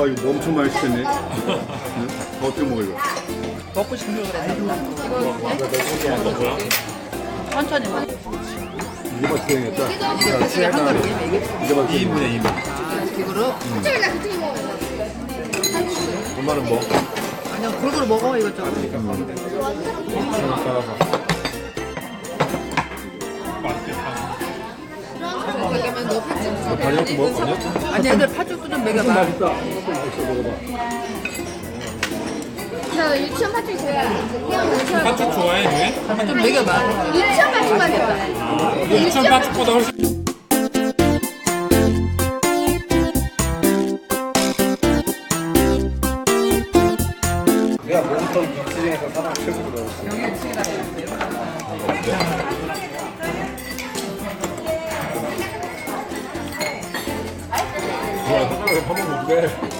와 이거 뭐 엄청 맛있겠네. 응? 더 어떻게 먹어 이거? 먹고 싶은 걸 그래서 뭐야? 천천히 먹어. 이게 맛있겠다. 이게 한 그릇 이게 이게 맛있겠네. 2인분에 2인분. 두 그릇. 엄마는 뭐? 아니야 골고루 먹어 이것저것. 다리한테 먹을 거냐? 아니 애들 팥죽도 좀 먹여봐. 맛있다. 저 유치원 파트 좋아해요. 유치원 팥죽 좋아해, 왜? 좀 먹여봐. 유치원 파트만 해봐. 유치원 팥죽보다 훨씬. 내가 먹었던 육수 중에서 사람 최고로. 뭐야, 손가락에 퍼먹으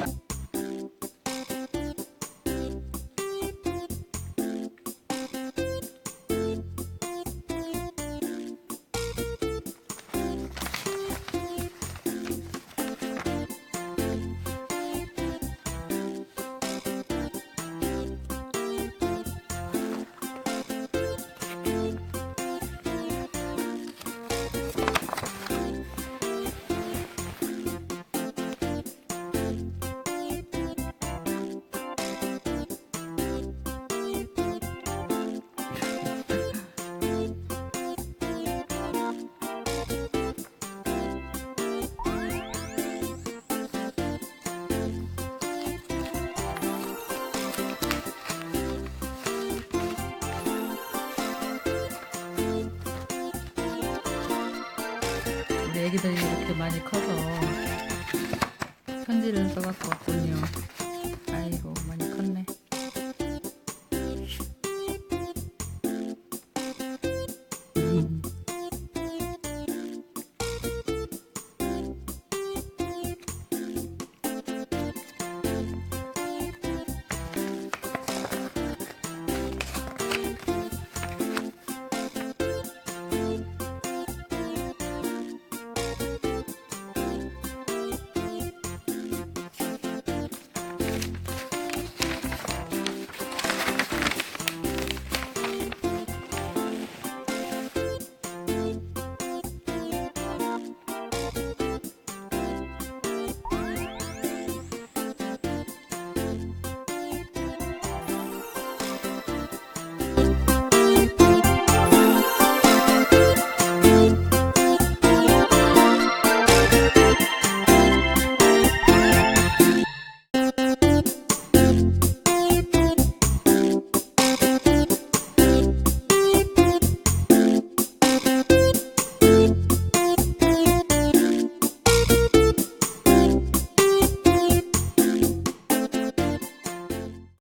애기들이 이렇게 많이 커서 편지를 써갖고 왔군요.